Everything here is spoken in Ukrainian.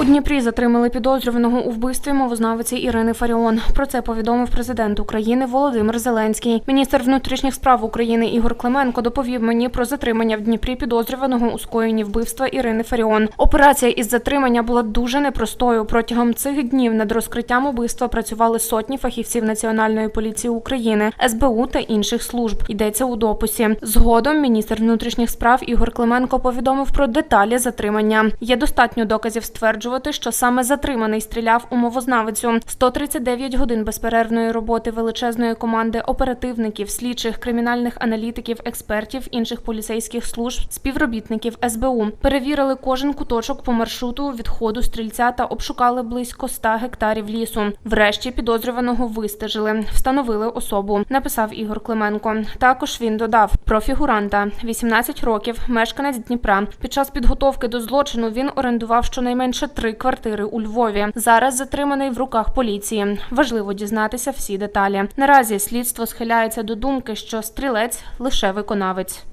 У Дніпрі затримали підозрюваного у вбивстві мовознавиці Ірини Фаріон. Про це повідомив президент України Володимир Зеленський. Міністр внутрішніх справ України Ігор Клименко доповів мені про затримання в Дніпрі підозрюваного у скоєнні вбивства Ірини Фаріон. Операція із затримання була дуже непростою. Протягом цих днів над розкриттям убивства працювали сотні фахівців Національної поліції України, СБУ та інших служб. Йдеться у дописі. Згодом міністр внутрішніх справ Ігор Клименко повідомив про деталі затримання. Є достатньо доказів стверджувати, що саме затриманий стріляв у мовознавицю. 139 годин безперервної роботи величезної команди оперативників, слідчих, кримінальних аналітиків, експертів, інших поліцейських служб, співробітників СБУ перевірили кожен куточок по маршруту відходу стрільця та обшукали близько 100 гектарів лісу. Врешті підозрюваного вистежили, встановили особу. Написав Ігор Клименко. Також він додав про фігуранта 18 років, мешканець Дніпра. Під час підготовки до злочину він орендував щонайменше три квартири у Львові. Зараз затриманий в руках поліції. Важливо дізнатися всі деталі. Наразі слідство схиляється до думки, що стрілець лише виконавець.